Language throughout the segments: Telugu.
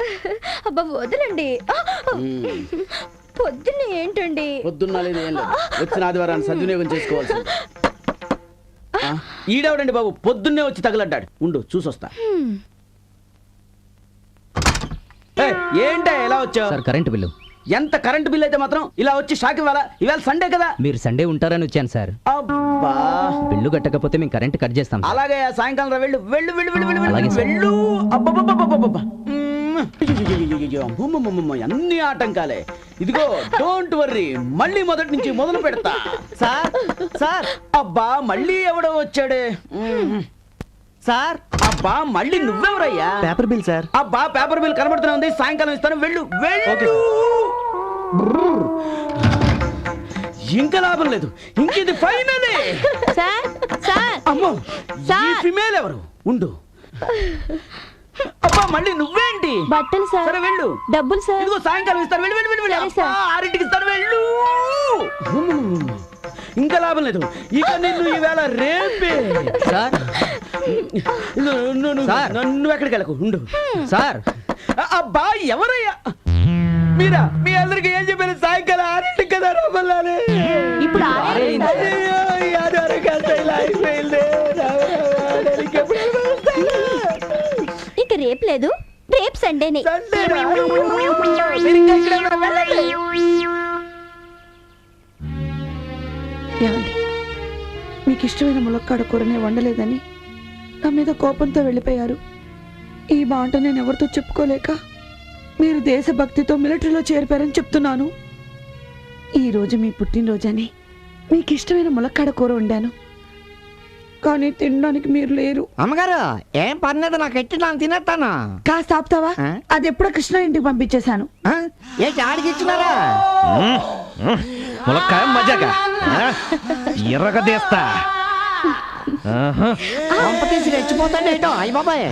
అబ్బా వదలండి. పొద్దున్నే ఏంటండి? పొద్దున్న లేదు ఏం లేదు. వచ్చిన ఆదివారాన్ని సద్వినియోగం చేసుకోవాల్సి ఈడెవడండి బాబు? పొద్దున్నే వచ్చి తగలడ్డాడు. ఉండు చూసొస్తా. ఏంటే ఎలా వచ్చావు? Sir current bill. ఎంత కరెంట్ బిల్ అయితే మాత్రం ఇలా వచ్చి షాక్ ఇవ్వాలా? ఇవాళ సండే కదా. మీరు సండే ఉంటారని వచ్చాను సార్. అబ్బా. బిల్లు కట్టకపోతే మేము కరెంట్ కట్ చేస్తాం. అలాగే సాయంకాలం రా వెళ్ళు. వెళ్ళు వెళ్ళు వెళ్ళు వెళ్ళు వెళ్ళు. సార్. అన్ని ఆటంకాలే ఇదిగో డోంట్ వర్రీ మళ్ళీ మొదటి నుంచి మొదలు పెడతా సార్ సార్ అబ్బా మళ్ళీ ఎవడో వచ్చాడే సార్ అబ్బా మళ్ళీ నువ్వెవరయ్యా పేపర్ బిల్ సార్ అబ్బా పేపర్ బిల్ కనబడుతున్నా ఉంది సాయంకాలం ఇస్తాను వెళ్ళు వెళ్ళు ఇంకా లాభం లేదు ఇంక ఇది ఫైనలే సార్ సార్ అమ్మో ఈ ఫిమేల్ ఎవరు ఉండు అబ్బా మళ్ళీ నువ్వేంటి? బట్టలు సార్. సరే వెళ్ళు. డబ్బులు సార్. ఇదిగో సాయంకాలం ఇస్తాను. వెళ్ళు వెళ్ళు వెళ్ళు సరే, సార్. అబ్బా, ఆరింటికి ఇస్తాను. వెళ్ళు. ఇంకా లాభం లేదు. ఇక నిన్ను ఈవేళ రేపే. సార్. నువ్వు- నువ్వు- నువ్వు- సార్. నువ్వు ఎక్కడికి వెళ్ళకు? ఉండు. సార్. అ- అబ్బా ఎవరయ్యా? మీరా? మీ అందరికి ఏం చెప్పాను సాయంకాలం రేపు లేదు. రేపు సండేనే. ఏమండి మీకు ఇష్టమైన ములక్కాడ కూరనే వండలేదని నా మీద కోపంతో వెళ్ళిపోయారు. ఈ మాట నేను ఎవరితో చెప్పుకోలేక మీరు దేశభక్తితో మిలిటరీలో చేరిపారని చెప్తున్నాను. ఈరోజు మీ పుట్టినరోజని మీకు ఇష్టమైన ములక్కాడ కూర వండాను. కానీ తినడానికి మీరు లేరు. అమ్మగారు ఏం పర్లేదు నాకు ఎట్టి నాకు తినేస్తాను? కాస్త ఆపుతావా? అది ఎప్పుడో కృష్ణ ఇంటికి పంపించేశాను? ఏ చాడికి ఇచ్చినారా? ములక్కాయ మజాగా ఎర్రగా తీస్తా. రెచ్చిపోతాడు ఏటో అయ్య బాబాయ్.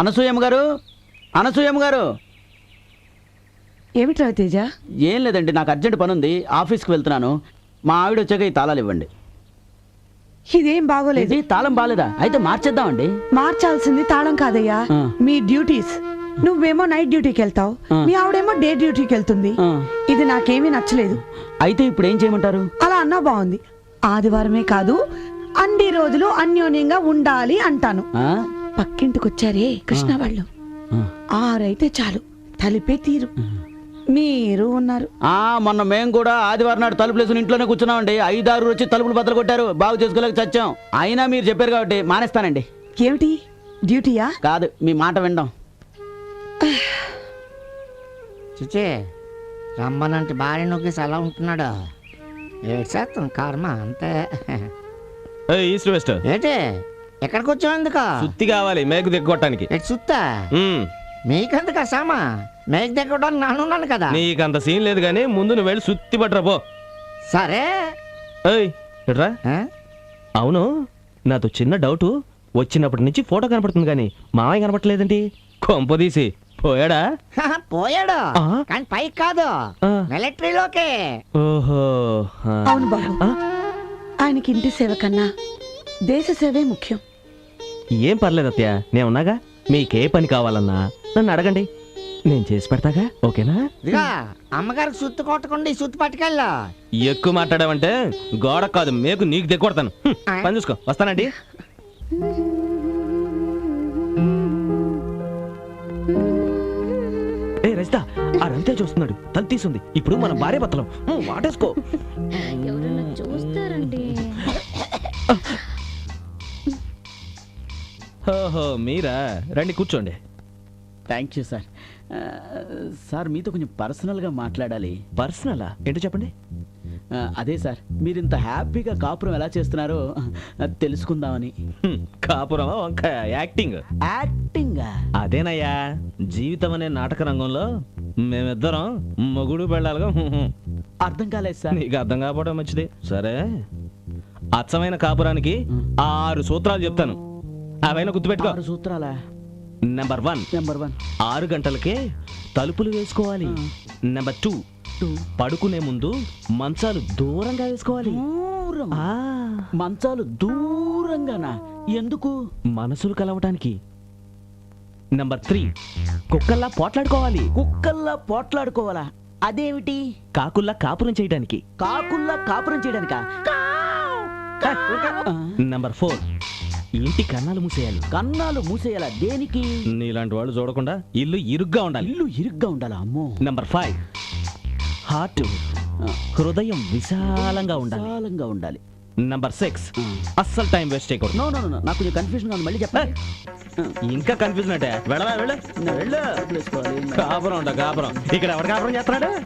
అనసూయమ్మ గారు అనసూయమ్మ గారు. ఏమిటి రవితేజ ఏం లేదండి నాకు అర్జెంట్ పని ఉంది ఆఫీస్కి వెళ్తున్నాను. మా ఆవిడ వచ్చాక ఈ తాళాలు ఇవ్వండి. ఇదేం బాగోలేదు. తాళం బాలేదా? అయితే మార్చేద్దామండి. మార్చాల్సింది తాళం కాదయ్యా. మీ డ్యూటీస్. నువ్వేమో నైట్ డ్యూటీకి వెళ్తావు. మీ ఆవిడేమో డే డ్యూటీకి వెళ్తుంది. ఇది నాకేమీ నచ్చలేదు. అయితే ఇప్పుడు ఏం చేయమంటారు? అలా అన్నా బాగుంది. ఆదివారమే కాదు అన్ని రోజులు అన్యోన్యంగా ఉండాలి అంటాను? పక్కింటికి వచ్చారే కృష్ణ వాళ్ళు. ఆరైతే చాలు. తలిపే తీరు. మీరు ఉన్నారు. ఆ మొన్న మేము కూడా ఆదివారం నాడు తలుపులు వేసుకుని ఇంట్లోనే కూర్చున్నామండి. ఐదారు వచ్చి తలుపులు బద్దలు కొట్టారు. బాగు చేసుకోలేక చచ్చాం. అయినా మీరు చెప్పారు కాబట్టి మానేస్తానండి. ఏమిటి? డ్యూటీయా? కాదు మీ మాట వినడం చిచే రమ్మనంటే భార్య నొక్కేసి అలా ఉంటున్నాడు? ఏడ్చేస్తాం కర్మ అంతే. ఏయ్, ఈస్ట్ వెస్ట్. ఏంటి ఎక్కడికి వచ్చావు ఎందుకు? సుత్తి కావాలి మేకు దిగ్గొట్టడానికి ఎటు సుత్తా? మీకెందుకు సామా మేక నానున్నాను కదా. నీకంత సీన్ లేదు కానీ ముందు నువ్వు వెళ్ళి సుత్తి పట్టరా పో. సరే. ఏయ్ ఇట్రా ఆ? అవును నాతో చిన్న డౌట్. వచ్చినప్పటి నుంచి ఫోటో కనపడుతుంది కానీ మామయ్య కనపడలేదండి కొంపదీసి పోయాడా? హహ, పోయాడు. ఆ? కానీ పైకి కాదు. ఆ. మిలిటరీలోకి. ఓహో ఆ. అవును బాబు. ఆ? ఆయనకి ఇంటి సేవ కన్నా దేశ సేవే ముఖ్యం. ఏం పర్లేదు అత్తయ్య నేను ఉన్నాగా మీకే పని కావాలన్నా నన్ను అడగండి. నేను చేసి పెడతాగా? ఓకేనా? ఇదిగా అమ్మగారికి సుత్తు కొట్టకుండా ఈ సుత్తు పట్టుకెళ్ళా. ఎక్కువ మాట్లాడావంటే గోడ కాదు మేకు నీకు దిగొడతాను. పని చూసుకో వస్తానండి. ఏ రజిత ఆ రవితే చూస్తున్నాడు తల తీసుంది. ఇప్పుడు మన భార్య హ్మ్, వాటేసుకో. ఎవరన్నా చూస్తారండి. ఓహో మీరా? రండి కూర్చోండి. థ్యాంక్ యూ సార్ సార్ మీతో కొంచెం పర్సనల్గా మాట్లాడాలి. పర్సనలా? ఏంటో చెప్పండి. అదే సార్ మీరు ఇంత హ్యాపీగా కాపురం ఎలా చేస్తున్నారో తెలుసుకుందామని. వంకాయ యాక్టింగ్? యాక్టింగా? అదేనయ్యా జీవితం అనే నాటక రంగంలో మేమిద్దరం మొగుడు పెళ్ళాలిగా. అర్థం కాలేదు సార్. నీకు అర్థం కాకపోవడం మంచిది. సరే అచ్చమైన కాపురానికి ఆరు సూత్రాలు చెప్తాను. అవైనా గుర్తుపెట్టుకో. ఆరు సూత్రాలా? నెంబర్ వన్ నెంబర్ వన్ ఆరు గంటలకే తలుపులు వేసుకోవాలి. నెంబర్ టూ పడుకునే ముందు మంచాలు దూరంగా వేసుకోవాలి. దూరం. మంచాలు దూరం దూరంగానా? ఎందుకు? మనసులు కలవటానికి. నంబర్ త్రీ కుక్కల్లా పోట్లాడుకోవాలి. కుక్కల్లా పోట్లాడుకోవాలా? అదేమిటి? కాకుల్లా కాపురం చేయడానికి కాకుల్లా కాపురం చేయడానికా? నంబర్ ఫోర్ ఇంటి కన్నాలు మూసేయాలి? కన్నాలు మూసేయాలా? దేనికి? నీలాంటి వాళ్ళు చూడకుండా ఇల్లు ఇరుగ్గా ఉండాలి. ఇల్లు ఇరుగ్గా ఉండాలా? అమ్మో. నంబర్ ఫైవ్ హార్ట్ హృదయం విశాలంగా ఉండాలి. విశాలంగా ఉండాలి. Number six. అస్సలు టైం వేస్ట్ చేయకూడదు. నో నో నో నాకు కొంచెం కన్ఫ్యూజన్ ఉంది. మళ్ళీ చెప్పండి. ఇంకా కన్ఫ్యూజన్ అంటే? వెళ్ళవా వెళ్ళు. వెళ్ళు. కాపురం ఉండ కాపురం? ఇక్కడ ఎవరు కాపురం చేస్తున్నాడు?